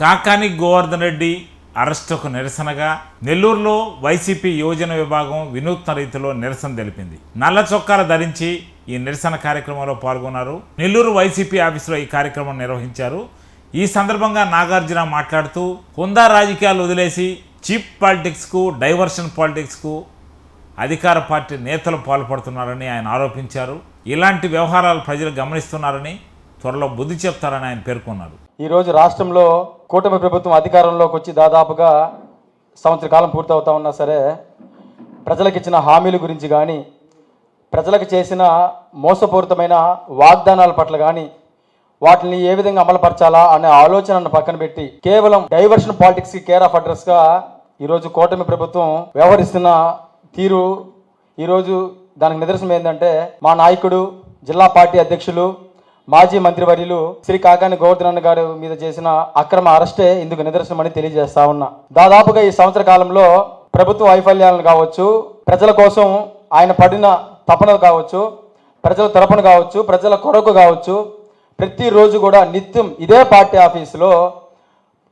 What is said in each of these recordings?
కాకాని గోవర్ధన్ రెడ్డి అరెస్టుకు నిరసనగా నెల్లూరులో వైసీపీ యోజన విభాగం వినూత్న రీతిలో నిరసన తెలిపింది. నల్ల చొక్కాలు ధరించి ఈ నిరసన కార్యక్రమంలో పాల్గొన్నారు. నెల్లూరు వైసీపీ ఆఫీసులో ఈ కార్యక్రమం నిర్వహించారు. ఈ సందర్భంగా నాగార్జున మాట్లాడుతూ హుందా రాజకీయాలు వదిలేసి చీప్ పాలిటిక్స్కు డైవర్షన్ పాలిటిక్స్కు అధికార పార్టీ నేతలు పాల్పడుతున్నారని ఆయన ఆరోపించారు. ఇలాంటి వ్యవహారాలు ప్రజలు గమనిస్తున్నారని త్వరలో బుద్ధి చెప్తారని ఆయన పేర్కొన్నారు. ఈరోజు రాష్ట్రంలో కూటమి ప్రభుత్వం అధికారంలోకి వచ్చి దాదాపుగా సంవత్సర కాలం పూర్తవుతా ఉన్నా సరే ప్రజలకు ఇచ్చిన హామీల గురించి కానీ ప్రజలకు చేసిన మోసపూరితమైన వాగ్దానాల పట్ల కానీ వాటిని ఏ విధంగా అమలుపరచాలా అనే ఆలోచనను పక్కన పెట్టి కేవలం డైవర్షన్ పాలిటిక్స్కి కేర్ ఆఫ్ అడ్రస్గా ఈరోజు కూటమి ప్రభుత్వం వ్యవహరిస్తున్న తీరు ఈరోజు దానికి నిదర్శనం ఏంటంటే మా నాయకుడు జిల్లా పార్టీ అధ్యక్షులు మాజీ మంత్రివర్యులు శ్రీ కాకాని గోవర్ధనన్న గారు మీద చేసిన అక్రమ అరెస్టే ఇందుకు నిదర్శనమని తెలియజేస్తా ఉన్నా. దాదాపుగా ఈ సంవత్సర కాలంలో ప్రభుత్వ వైఫల్యాలను కావచ్చు ప్రజల కోసం ఆయన పడిన తపన కావచ్చు ప్రజల తరపున కావచ్చు ప్రజల కొరకు కావచ్చు ప్రతిరోజు కూడా నిత్యం ఇదే పార్టీ ఆఫీసులో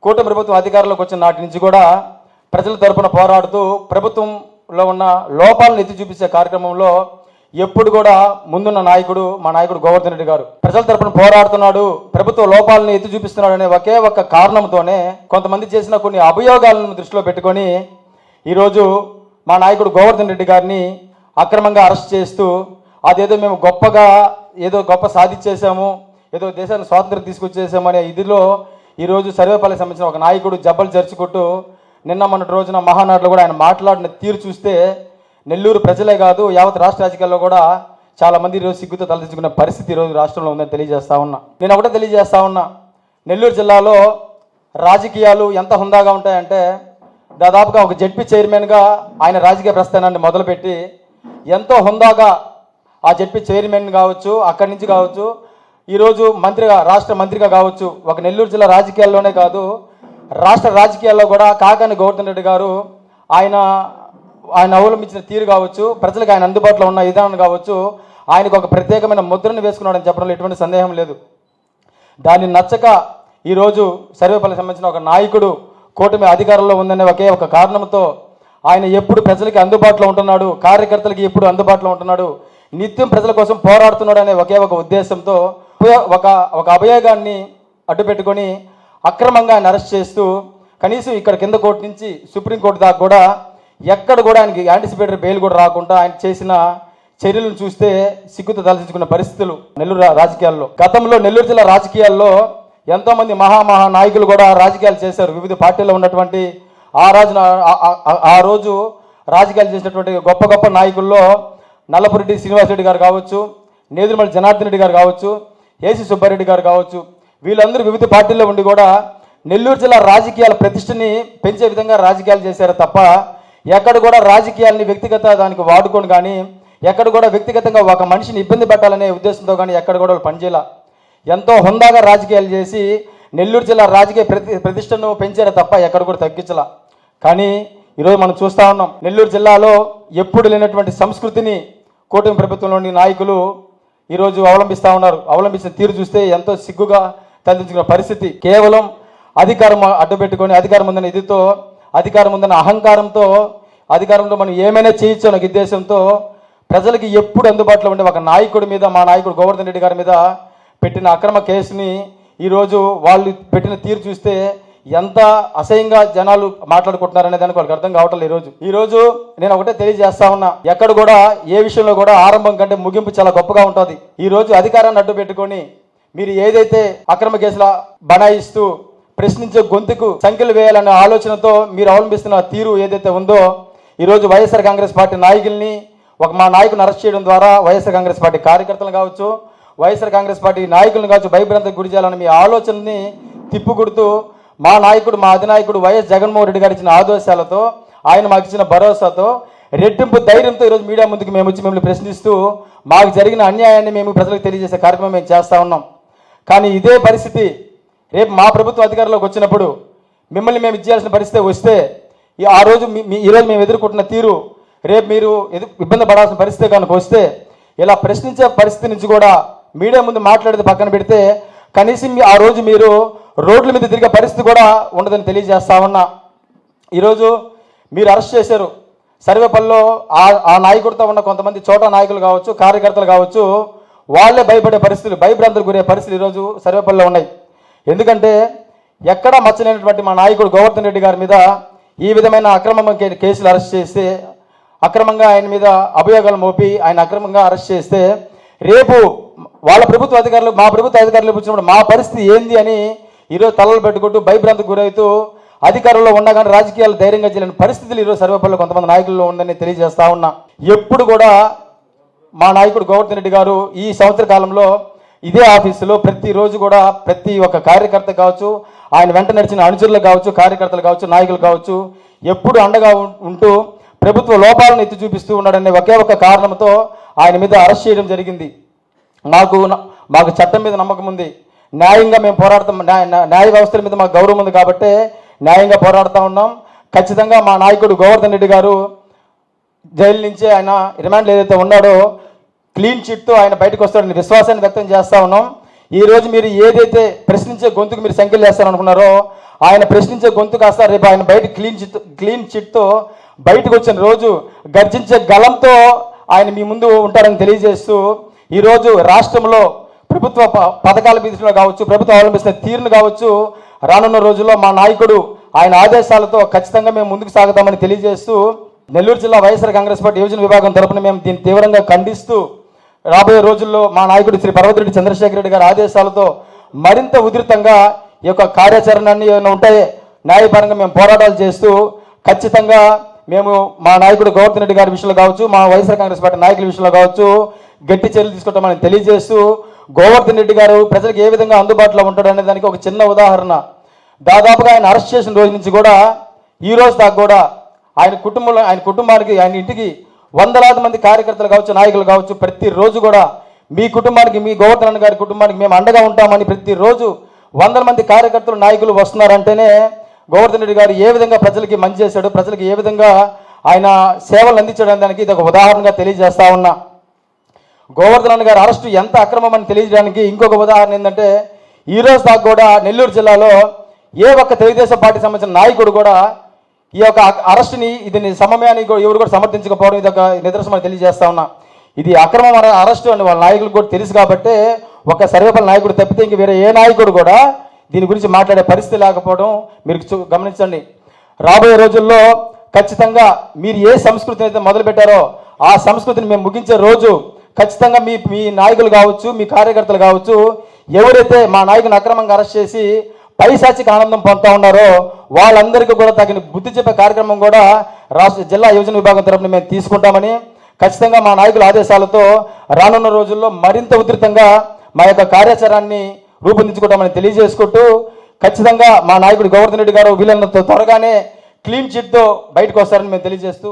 కూటమి ప్రభుత్వం అధికారంలోకి వచ్చిన నాటి నుంచి కూడా ప్రజల తరపున పోరాడుతూ ప్రభుత్వంలో ఉన్న లోపాలను ఎత్తి చూపించే కార్యక్రమంలో ఎప్పుడు కూడా ముందున్న నాయకుడు మా నాయకుడు గోవర్ధన్ రెడ్డి గారు. ప్రజల తరపున పోరాడుతున్నాడు ప్రభుత్వ లోపాలను ఎత్తి చూపిస్తున్నాడు అనే ఒకే ఒక్క కారణంతోనే కొంతమంది చేసిన కొన్ని అభియోగాలను దృష్టిలో పెట్టుకొని ఈరోజు మా నాయకుడు గోవర్ధన్ రెడ్డి గారిని అక్రమంగా అరెస్ట్ చేస్తూ అదేదో మేము గొప్పగా ఏదో గొప్ప సాధించేసాము ఏదో దేశాన్ని స్వాతంత్రం తీసుకొచ్చేసామనే ఇదిలో ఈరోజు సర్వేపల్లికి సంబంధించిన ఒక నాయకుడు జబ్బలు జరుచుకుంటూ నిన్న మొన్నటి రోజున మహానాడులో కూడా ఆయన మాట్లాడిన తీరు చూస్తే నెల్లూరు ప్రజలే కాదు యావత్ రాష్ట్ర రాజకీయాల్లో కూడా చాలా మంది ఈరోజు సిగ్గుతో తలదించుకునే పరిస్థితి ఈరోజు రాష్ట్రంలో ఉందని తెలియజేస్తా ఉన్నా. నేను ఒకటే తెలియజేస్తా ఉన్నా. నెల్లూరు జిల్లాలో రాజకీయాలు ఎంత హుందాగా ఉంటాయంటే దాదాపుగా ఒక జడ్పీ చైర్మన్గా ఆయన రాజకీయ ప్రస్థానాన్ని మొదలుపెట్టి ఎంతో హుందాగా ఆ జడ్పీ చైర్మన్ కావచ్చు అక్కడి నుంచి కావచ్చు ఈరోజు మంత్రిగా రాష్ట్ర మంత్రిగా కావచ్చు ఒక నెల్లూరు జిల్లా రాజకీయాల్లోనే కాదు రాష్ట్ర రాజకీయాల్లో కూడా కాకాని గౌతమ్ రెడ్డి గారు ఆయన ఆయన అవలంబించిన తీరు కావచ్చు ప్రజలకు ఆయన అందుబాటులో ఉన్న విధానం కావచ్చు ఆయనకు ఒక ప్రత్యేకమైన ముద్రను వేసుకున్నాడని చెప్పడంలో ఎటువంటి సందేహం లేదు. దాన్ని నచ్చక ఈరోజు సర్వేపల్లికి సంబంధించిన ఒక నాయకుడు కూటమి అధికారంలో ఉందనే ఒకే ఒక కారణంతో ఆయన ఎప్పుడు ప్రజలకి అందుబాటులో ఉంటున్నాడు కార్యకర్తలకి ఎప్పుడు అందుబాటులో ఉంటున్నాడు నిత్యం ప్రజల కోసం పోరాడుతున్నాడు అనే ఒకే ఒక ఉద్దేశంతో ఒక ఒక అభయోగాన్ని అడ్డుపెట్టుకొని అక్రమంగా ఆయన అరెస్ట్ చేస్తూ కనీసం ఇక్కడ కింద కోర్టు నుంచి సుప్రీంకోర్టు దాకా కూడా ఎక్కడ కూడా ఆయనకి యాంటిసిపేటరీ బెయిల్ కూడా రాకుండా ఆయన చేసిన చర్యలను చూస్తే సిగ్గుతో తలదించుకున్న పరిస్థితులు నెల్లూరు రాజకీయాల్లో. గతంలో నెల్లూరు జిల్లా రాజకీయాల్లో ఎంతోమంది మహామహా నాయకులు కూడా రాజకీయాలు చేశారు. వివిధ పార్టీల్లో ఉన్నటువంటి ఆ రాజు ఆ- ఆ రోజు రాజకీయాలు చేసినటువంటి గొప్ప గొప్ప నాయకుల్లో నల్లపురెడ్డి శ్రీనివాసరెడ్డి గారు కావచ్చు నేదురుమల్లి జనార్దన్ రెడ్డి గారు కావచ్చు ఏసి సుబ్బారెడ్డి గారు కావచ్చు వీళ్ళందరూ వివిధ పార్టీల్లో ఉండి కూడా నెల్లూరు జిల్లా రాజకీయాల ప్రతిష్టని పెంచే విధంగా రాజకీయాలు చేశారు తప్ప ఎక్కడ కూడా రాజకీయాల్ని వ్యక్తిగత దానికి వాడుకొని కానీ ఎక్కడ కూడా వ్యక్తిగతంగా ఒక మనిషిని ఇబ్బంది పెట్టాలనే ఉద్దేశంతో కానీ ఎక్కడ కూడా వాళ్ళు పనిచేయాల ఎంతో హుందాగా రాజకీయాలు చేసి నెల్లూరు జిల్లా రాజకీయ ప్రతి ప్రతిష్టను పెంచారు తప్ప ఎక్కడ కూడా తగ్గించాల. కానీ ఈరోజు మనం చూస్తూ ఉన్నాం నెల్లూరు జిల్లాలో ఎప్పుడు లేనటువంటి సంస్కృతిని కూటమి ప్రభుత్వంలోని నాయకులు ఈరోజు అవలంబిస్తూ ఉన్నారు. అవలంబించిన తీరు చూస్తే ఎంతో సిగ్గుగా తలదించుకున్న పరిస్థితి. కేవలం అధికారం అడ్డుపెట్టుకొని అధికారం ఉందనే ఇదితో అధికారం ఉందన్న అహంకారంతో అధికారంలో మనం ఏమైనా చేయొచ్చు అనే ఉద్దేశంతో ప్రజలకి ఎప్పుడు అందుబాటులో ఉండే ఒక నాయకుడి మీద మా నాయకుడు గోవర్ధన్ రెడ్డి గారి మీద పెట్టిన అక్రమ కేసుని ఈరోజు వాళ్ళు పెట్టిన తీరు చూస్తే ఎంత అసహ్యంగా జనాలు మాట్లాడుకుంటున్నారనే దానికి వాళ్ళకి అర్థం కావట్లేదు ఈరోజు. ఈ రోజు నేను ఒకటే తెలియజేస్తా ఉన్నా ఎక్కడ కూడా ఏ విషయంలో కూడా ఆరంభం కంటే ముగింపు చాలా గొప్పగా ఉంటుంది. ఈ రోజు అధికారాన్ని అడ్డు పెట్టుకొని మీరు ఏదైతే అక్రమ కేసుల బనాయిస్తూ ప్రశ్నించే గొంతుకు సంఖ్యలు వేయాలనే ఆలోచనతో మీరు అవలంబిస్తున్న తీరు ఏదైతే ఉందో ఈరోజు వైఎస్ఆర్ కాంగ్రెస్ పార్టీ నాయకుల్ని ఒక మా నాయకుని అరెస్ట్ చేయడం ద్వారా వైఎస్ఆర్ కాంగ్రెస్ పార్టీ కార్యకర్తలు కావచ్చు వైఎస్ఆర్ కాంగ్రెస్ పార్టీ నాయకులను కావచ్చు భయభ్రాంతకు గురి చేయాలని మీ ఆలోచనని తిప్పుకొడుతూ మా నాయకుడు మా అధినాయకుడు వైఎస్ జగన్మోహన్ రెడ్డి గారు ఇచ్చిన ఆదేశాలతో ఆయన మాకు ఇచ్చిన భరోసాతో రెట్టింపు ధైర్యంతో ఈరోజు మీడియా ముందుకు మేము వచ్చి మిమ్మల్ని ప్రశ్నిస్తూ మాకు జరిగిన అన్యాయాన్ని మేము ప్రజలకు తెలియజేసే కార్యక్రమం మేము చేస్తూ ఉన్నాం. కానీ ఇదే పరిస్థితి రేపు మా ప్రభుత్వం అధికారంలోకి వచ్చినప్పుడు మిమ్మల్ని మేము ఇచ్చేయాల్సిన పరిస్థితి వస్తే ఈ- ఆ రోజు మీ- మీ- మేము ఎదుర్కొంటున్న తీరు రేపు మీరు ఇబ్బంది పడాల్సిన పరిస్థితి కనుక వస్తే ఇలా ప్రశ్నించే పరిస్థితి నుంచి కూడా మీడియా ముందు మాట్లాడేది పక్కన పెడితే కనీసం ఆ రోజు మీరు రోడ్ల మీద తిరిగే పరిస్థితి కూడా ఉండదని తెలియజేస్తా ఉన్నా. ఈరోజు మీరు అరెస్ట్ చేశారు. సర్వేపల్లిలో ఆ ఆ నాయకుడితో ఉన్న కొంతమంది చోట నాయకులు కావచ్చు కార్యకర్తలు కావచ్చు వాళ్ళే భయపడే పరిస్థితులు భయభ్రాంతులు గురే పరిస్థితులు ఈరోజు సర్వేపల్లిలో ఉన్నాయి. ఎందుకంటే ఎక్కడా మచ్చలేనటువంటి మా నాయకుడు గోవర్ధన్ రెడ్డి గారి మీద ఈ విధమైన అక్రమ కేసులు అరెస్ట్ చేస్తే అక్రమంగా ఆయన మీద అభియోగాలు మోపి ఆయన అక్రమంగా అరెస్ట్ చేస్తే రేపు వాళ్ళ ప్రభుత్వ అధికారులు మా ప్రభుత్వ అధికారులు వచ్చినప్పుడు మా పరిస్థితి ఏంది అని ఈరోజు తలలు పెట్టుకుంటూ భయభ్రాంతికి గురవుతూ అధికారంలో ఉన్నా కానీ రాజకీయాలు ధైర్యంగా చేయలేని పరిస్థితులు ఈరోజు సర్వేపల్లిలో కొంతమంది నాయకుల్లో ఉందని తెలియజేస్తా ఉన్నా. ఎప్పుడు కూడా మా నాయకుడు గోవర్ధన్ రెడ్డి గారు ఈ సంవత్సర కాలంలో ఇదే ఆఫీసులో ప్రతిరోజు కూడా ప్రతి ఒక్క కార్యకర్త కావచ్చు ఆయన వెంట నడిచిన అనుచరులు కావచ్చు కార్యకర్తలు కావచ్చు నాయకులు కావచ్చు ఎప్పుడు అండగా ఉంటూ ప్రభుత్వ లోపాలను ఎత్తి చూపిస్తూ ఉన్నాడనే ఒకే ఒక కారణంతో ఆయన మీద అరెస్ట్ చేయడం జరిగింది. మాకు మాకు చట్టం మీద నమ్మకం ఉంది. న్యాయంగా మేము పోరాడతాం న్యాయ వ్యవస్థల మీద మాకు గౌరవం ఉంది కాబట్టి న్యాయంగా పోరాడుతూ ఉన్నాం. ఖచ్చితంగా మా నాయకుడు గోవర్ధన్ రెడ్డి గారు జైలు నుంచి ఆయన రిమాండ్లు ఏదైతే ఉన్నాడో క్లీన్ చిట్తో ఆయన బయటకు వస్తాడని విశ్వాసాన్ని వ్యక్తం చేస్తా ఉన్నాం. ఈరోజు మీరు ఏదైతే ప్రశ్నించే గొంతుకు మీరు సంఖ్యలు వేస్తారనుకున్నారో ఆయన ప్రశ్నించే గొంతు కాస్త రేపు ఆయన బయట క్లీన్ చిట్ క్లీన్ చిట్తో బయటకు వచ్చిన రోజు గర్జించే గలంతో ఆయన మీ ముందు ఉంటారని తెలియజేస్తూ ఈరోజు రాష్ట్రంలో ప్రభుత్వ ప- పథకాల విధిలో కావచ్చు ప్రభుత్వం అవలంబిస్తున్న తీరును కావచ్చు రానున్న రోజుల్లో మా నాయకుడు ఆయన ఆదేశాలతో ఖచ్చితంగా మేము ముందుకు సాగుతామని తెలియజేస్తూ నెల్లూరు జిల్లా వైఎస్ఆర్ కాంగ్రెస్ పార్టీ యోజన విభాగం తరపున మేము దీన్ని తీవ్రంగా ఖండిస్తూ రాబోయే రోజుల్లో మా నాయకుడు శ్రీ పర్వతిరెడ్డి చంద్రశేఖర రెడ్డి గారి ఆదేశాలతో మరింత ఉధృతంగా ఈ యొక్క కార్యాచరణని ఏమైనా ఉంటే న్యాయపరంగా మేము పోరాటాలు చేస్తూ ఖచ్చితంగా మేము మా నాయకుడు గౌతమ్ రెడ్డి గారి విషయంలో కావచ్చు మా వైఎస్ఆర్ కాంగ్రెస్ పార్టీ నాయకుల విషయంలో కావచ్చు గట్టి చర్యలు తీసుకుంటామని తెలియజేస్తూ గోవర్ధన్ రెడ్డి గారు ప్రజలకు ఏ విధంగా అందుబాటులో ఉంటాడు అనే దానికి ఒక చిన్న ఉదాహరణ. దాదాపుగా ఆయన అరెస్ట్ చేసిన రోజు నుంచి కూడా ఈ రోజు దాకా కూడా ఆయన కుటుంబంలో ఆయన కుటుంబానికి ఆయన ఇంటికి వందలాది మంది కార్యకర్తలు కావచ్చు నాయకులు కావచ్చు ప్రతిరోజు కూడా మీ కుటుంబానికి మీ గోవర్ధన్ గారి కుటుంబానికి మేము అండగా ఉంటామని ప్రతిరోజు వందల మంది కార్యకర్తలు నాయకులు వస్తున్నారంటేనే గోవర్ధన్ రెడ్డి గారు ఏ విధంగా ప్రజలకి మంచి చేశాడు ప్రజలకి ఏ విధంగా ఆయన సేవలు అందించడం దానికి ఇది ఒక ఉదాహరణగా తెలియజేస్తా ఉన్నా. గోవర్ధన్ గారి అరెస్టు ఎంత అక్రమం అని తెలియజేయడానికి ఇంకొక ఉదాహరణ ఏంటంటే ఈరోజు దాకా కూడా నెల్లూరు జిల్లాలో ఏ ఒక్క తెలుగుదేశం పార్టీ సంబంధించిన నాయకుడు కూడా ఈ యొక్క అరెస్టుని ఇది సమయాన్ని ఎవరు కూడా సమర్థించకపోవడం ఇది ఒక నిదర్శనం తెలియజేస్తా ఉన్నా. ఇది అక్రమం అర- అరెస్టు అని వాళ్ళ నాయకులకు కూడా తెలుసు కాబట్టి ఒక సర్వేపల్లి నాయకుడు తప్పితే ఇంక వేరే ఏ నాయకుడు కూడా దీని గురించి మాట్లాడే పరిస్థితి లేకపోవడం మీరు చూ- గమనించండి. రాబోయే రోజుల్లో ఖచ్చితంగా మీరు ఏ సంస్కృతిని అయితే మొదలుపెట్టారో ఆ సంస్కృతిని మేము ముగించే రోజు ఖచ్చితంగా మీ మీ నాయకులు కావచ్చు మీ కార్యకర్తలు కావచ్చు ఎవరైతే మా నాయకుని అక్రమంగా అరెస్ట్ చేసి పైశాచిక ఆనందం పొందుతూ ఉన్నారో వాళ్ళందరికీ కూడా తగిన బుద్ధి చెప్పే కార్యక్రమం కూడా రాష్ట్ర జిల్లా యోజన విభాగం తరపున మేము తీసుకుంటామని ఖచ్చితంగా మా నాయకుల ఆదేశాలతో రానున్న రోజుల్లో మరింత ఉధృతంగా మా యొక్క కార్యాచరణని రూపొందించుకుంటామని తెలియజేసుకుంటూ ఖచ్చితంగా మా నాయకుడు గోవర్ధన్ రెడ్డి గారు వీళ్ళంత త్వరగానే క్లీన్ చిట్తో బయటకు వస్తారని మేము తెలియజేస్తూ